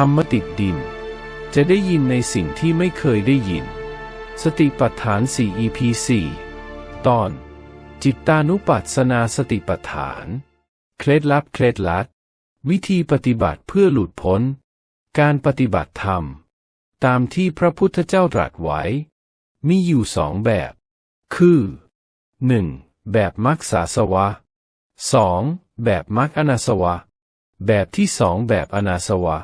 ธรรมติดดิน จะได้ยินในสิ่งที่ไม่เคยได้ยิน สติปัฏฐาน 4 EP 4ตอน จิตตานุปัสสนาสติปัฏฐาน เคล็ดลับเคล็ดลับวิธีปฏิบัติเพื่อหลุดพ้น การปฏิบัติธรรม ตามที่พระพุทธเจ้าตรัสไว้ มีอยู่สองแบบ คือ 1. แบบมักสาสวะ 2. แบบมักอนาสวะ แบบที่สองแบบอนาสวะ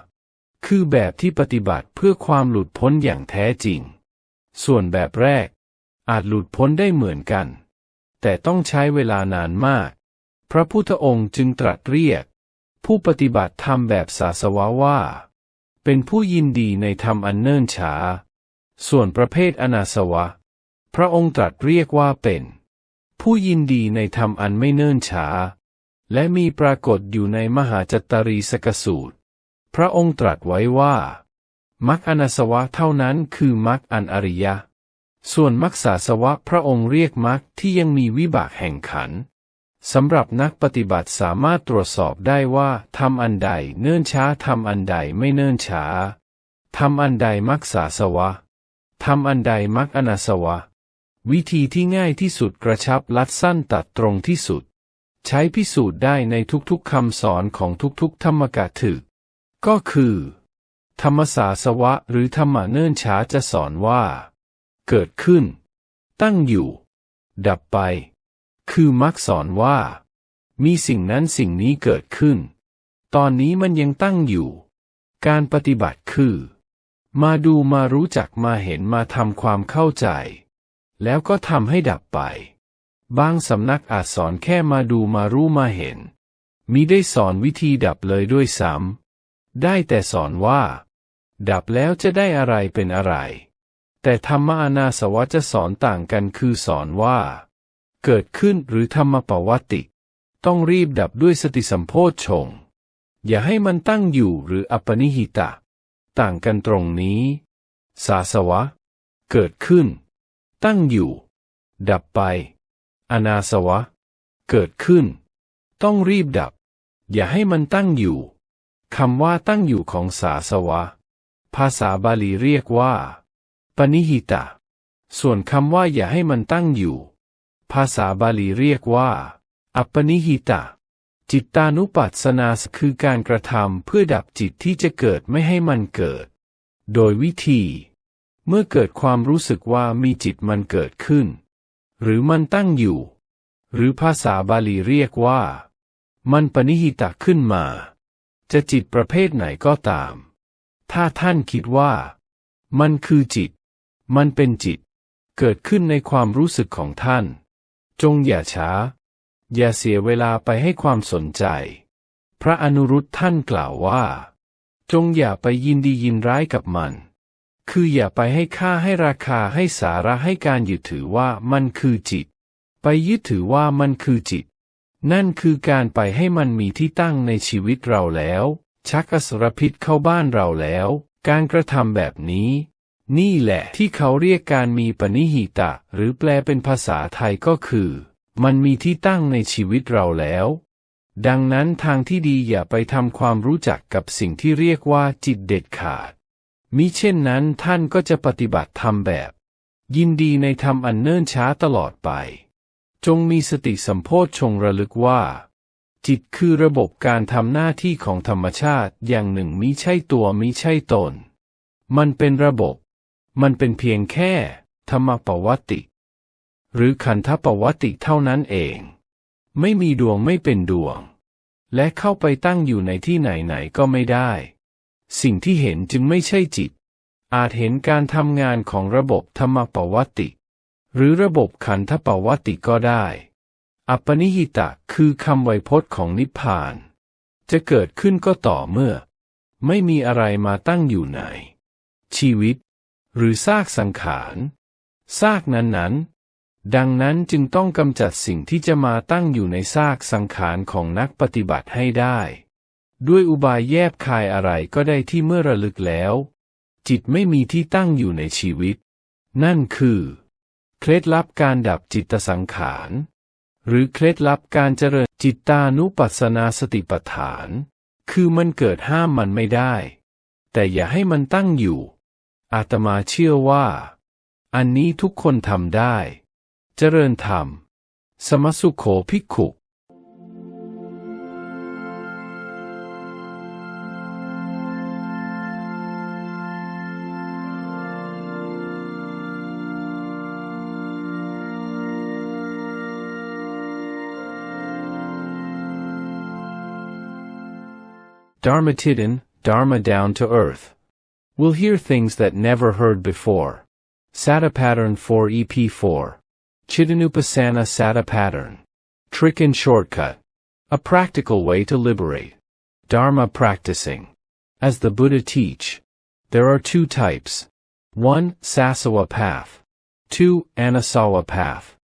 คือแบบที่ปฏิบัติเพื่อความหลุดพ้นอย่างแท้จริง ส่วนแบบแรก อาจหลุดพ้นได้เหมือนกัน แต่ต้องใช้เวลานานมาก พระพุทธองค์จึงตรัสเรียก ผู้ปฏิบัติธรรมแบบสาสวะว่า เป็นผู้ยินดีในธรรมอันเนิ่นช้า ส่วนประเภทอนาสวะ พระองค์ตรัสเรียกว่าเป็น ผู้ยินดีในธรรมอันไม่เนิ่นช้า และมีปรากฏอยู่ในมหาจัตตารีสกสูตร พระองค์ตรัสไว้ว่ามักอนาสวะเท่านั้นคือมักอันอริยะ ส่วนมักสาสวะพระองค์เรียกมักที่ยังมีวิบากแห่งขันสำหรับนักปฏิบัติสามารถตรวจสอบได้ว่าทำอันใดเนิ่นช้าทำอันใดไม่เนิ่นช้าทำอันใดมักสาสวะทำอันใดมักอนาสวะ วิธีที่ง่ายที่สุดกระชับลัดสั้นตัดตรงที่สุด ใช้พิสูจน์ได้ในทุกๆคำสอนของทุกๆธรรมกะถึก ก็คือ ธรรมสาสวะหรือธรรมะเนิ่นช้าจะสอนว่า เกิดขึ้น ตั้งอยู่ ดับไป คือมักสอนว่า มีสิ่งนั้นสิ่งนี้เกิดขึ้น ตอนนี้มันยังตั้งอยู่ การปฏิบัติคือ มาดูมารู้จักมาเห็นมาทำความเข้าใจ แล้วก็ทำให้ดับไป บางสำนักอาจสอนแค่มาดูมารู้มาเห็นมิได้สอนวิธีดับเลยด้วยซ้ำ ได้แต่สอนว่า ดับแล้วจะได้อะไรเป็นอะไร แต่ธรรมอนาสวะจะสอนต่างกันคือสอนว่า เกิดขึ้นหรือธรรมปวัติ ต้องรีบดับด้วยสติสัมโพชฌงอย่าให้มันตั้งอยู่หรืออัปปนิหิตะ ต่างกันตรงนี้ สาสวะ เกิดขึ้น ตั้งอยู่ ดับไป อนาสวะ เกิดขึ้น ต้องรีบดับ อย่าให้มันตั้งอยู่ คำว่าตั้งอยู่ของสาสวะ ภาษาบาลีเรียกว่า ปนิหิตะ ส่วนคำว่าอย่าให้มันตั้งอยู่ ภาษาบาลีเรียกว่า อัปนิหิตะ จิตตานุปัสสนาคือการกระทำเพื่อดับจิตที่จะเกิดไม่ให้มันเกิด โดยวิธี เมื่อเกิดความรู้สึกว่ามีจิตมันเกิดขึ้น หรือมันตั้งอยู่ หรือภาษาบาลีเรียกว่า มันปนิหิตะขึ้นมา จะจิตประเภทไหนก็ตาม ถ้าท่านคิดว่า มันคือจิต มันเป็นจิต เกิดขึ้นในความรู้สึกของท่าน จงอย่าช้า อย่าเสียเวลาไปให้ความสนใจ พระอนุรุตท่านกล่าวว่า จงอย่าไปยินดียินร้ายกับมัน คืออย่าไปให้ค่าให้ราคาให้สาระให้การยึดถือว่ามันคือจิต ไปยึดถือว่ามันคือจิต นั่นคือการไปให้มันมีที่ตั้งในชีวิตเราแล้ว ชักอสรพิษเข้าบ้านเราแล้ว การกระทำแบบนี้ นี่แหละที่เขาเรียกการมีปณิหิตะ หรือแปลเป็นภาษาไทยก็คือ มันมีที่ตั้งในชีวิตเราแล้ว ดังนั้นทางที่ดีอย่าไปทำความรู้จักกับสิ่งที่เรียกว่าจิตเด็ดขาด มิเช่นนั้นท่านก็จะปฏิบัติธรรมแบบ ยินดีในธรรมอันเนิ่นช้าตลอดไป จงมีสติสัมโพชงระลึกว่า จิตคือระบบการทำหน้าที่ของธรรมชาติอย่างหนึ่งมิใช่ตัวมิใช่ตน มันเป็นระบบ มันเป็นเพียงแค่ ธรรมปวัติ หรือขันธปวัติเท่านั้นเอง ไม่มีดวงไม่เป็นดวง และเข้าไปตั้งอยู่ในที่ไหนๆก็ไม่ได้ สิ่งที่เห็นจึงไม่ใช่จิต อาจเห็นการทำงานของระบบธรรมปวัติ หรือระบบขันธปวัติก็ได้ อัปปนิหิตะคือคำไวยพจน์ของนิพพาน จะเกิดขึ้นก็ต่อเมื่อ ไม่มีอะไรมาตั้งอยู่ในชีวิต หรือซากสังขารซากนั้นๆ ดังนั้นจึงต้องกำจัดสิ่งที่จะมาตั้งอยู่ในซากสังขารของนักปฏิบัติให้ได้ ด้วยอุบายแยบคายอะไรก็ได้ที่เมื่อระลึกแล้ว จิตไม่มีที่ตั้งอยู่ในชีวิต นั่นคือ เคล็ดลับการดับจิตสังขาร หรือเคล็ดลับการเจริญจิตตานุปัสสนาสติปัฏฐาน คือมันเกิดห้ามมันไม่ได้ แต่อย่าให้มันตั้งอยู่ อาตมาเชื่อว่า อันนี้ทุกคนทำได้ เจริญธรรม สมสุขโขภิกขุ Dharma Tidin, Dharma down to earth. We'll hear things that never heard before. Sata pattern 4 EP4. Chidanupasana Sata pattern. Trick and shortcut. A practical way to liberate. Dharma practicing. As the Buddha teach. There are two types. 1. Sasawa path. 2. Anasawa path.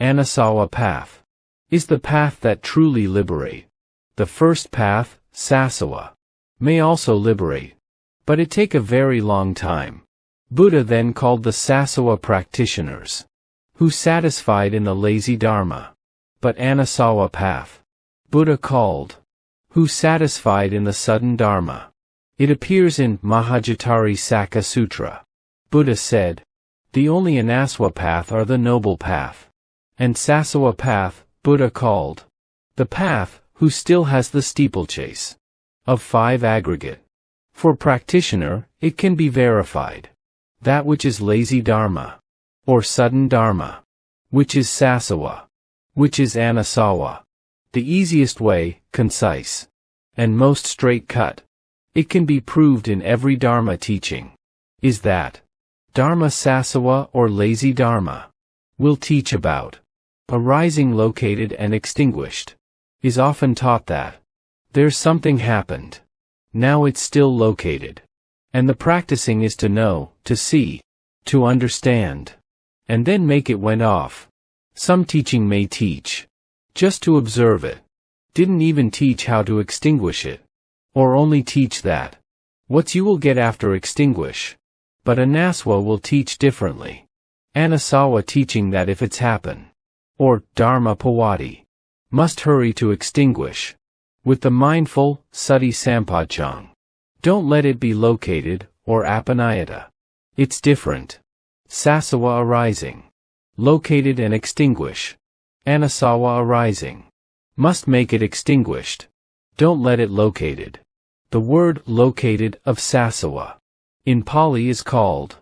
Anasawa path. Is the path that truly liberate. The first path, Sasawa, may also liberate. But it take a very long time. Buddha then called the Sasawa practitioners, who satisfied in the lazy Dharma. But Anasawa path, Buddha called, who satisfied in the sudden Dharma. It appears in Mahajatari Saka Sutra. Buddha said, the only Anaswa path are the noble path. And Sasawa path, Buddha called, the path, who still has the steeplechase. Of 5 aggregate. For practitioner, it can be verified. That which is lazy dharma. Or sudden dharma. Which is sasawa. Which is anasawa. The easiest way, concise. And most straight cut. It can be proved in every dharma teaching. Is that. Dharma sasawa or lazy dharma. Will teach about. Arising located and extinguished is often taught that there's something happened. Now it's still located. And the practicing is to know, to see, to understand. And then make it went off. Some teaching may teach. Just to observe it. Didn't even teach how to extinguish it. Or only teach that. What you will get after extinguish. But Anaswa will teach differently. Anasawa teaching that if it's happen. Or Dharma Pawadi must hurry to extinguish. With the mindful, sati sampachang. Don't let it be located, or apanayata. It's different. Sasawa arising. Located and extinguish. Anasawa arising. Must make it extinguished. Don't let it located. The word located of sasawa. In Pali is called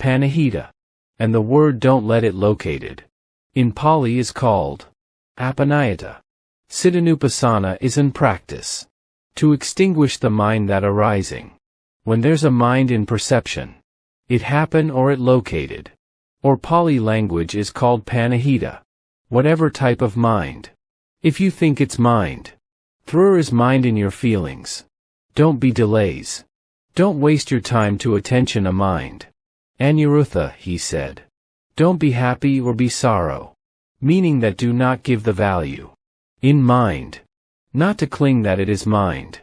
panahita. And the word don't let it located. In Pali is called Apanayata. Siddhanupasana is in practice. To extinguish the mind that arising. When there's a mind in perception. It happen or it located. Or Pali language is called panahita. Whatever type of mind. If you think it's mind. Thrur is mind in your feelings. Don't be delays. Don't waste your time to attention a mind. Anurutha, he said. Don't be happy or be sorrow meaning that do not give the value. In mind. Not to cling that it is mind.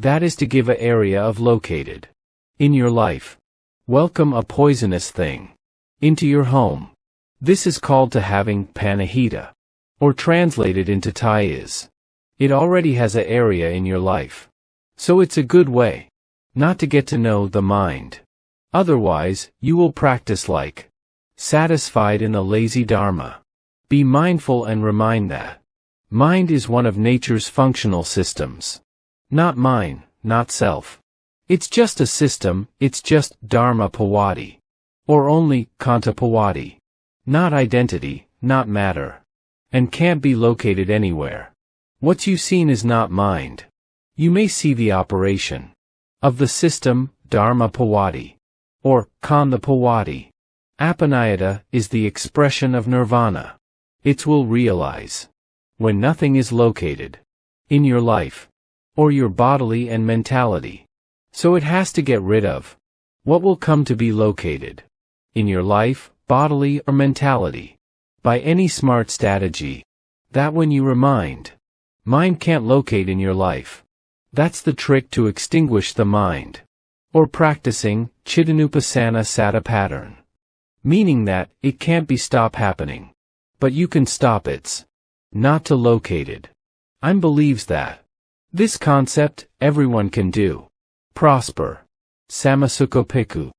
That is to give a area of located. In your life. Welcome a poisonous thing. Into your home. This is called to having panahita. Or translated into Thai is. It already has a area in your life. So it's a good way. Not to get to know the mind. Otherwise, you will practice like. Satisfied in the lazy dharma. Be mindful and remind that. Mind is one of nature's functional systems. Not mine, not self. It's just a system, it's just Dharma Pawadi. Or only Kanta Pawadi. Not identity, not matter. And can't be located anywhere. What you've seen is not mind. You may see the operation of the system, Dharma Pawadi. Or Kanda Pawadi. Apanayata is the expression of nirvana. It will realize when nothing is located in your life or your bodily and mentality. So it has to get rid of what will come to be located in your life, bodily or mentality by any smart strategy. That when you remind, mind can't locate in your life. That's the trick to extinguish the mind. Or practicing Chidanupasana Sata pattern. Meaning that it can't be stop happening. But you can stop its not to locate it. I'm believes that this concept everyone can do. Prosper. Samasukopeku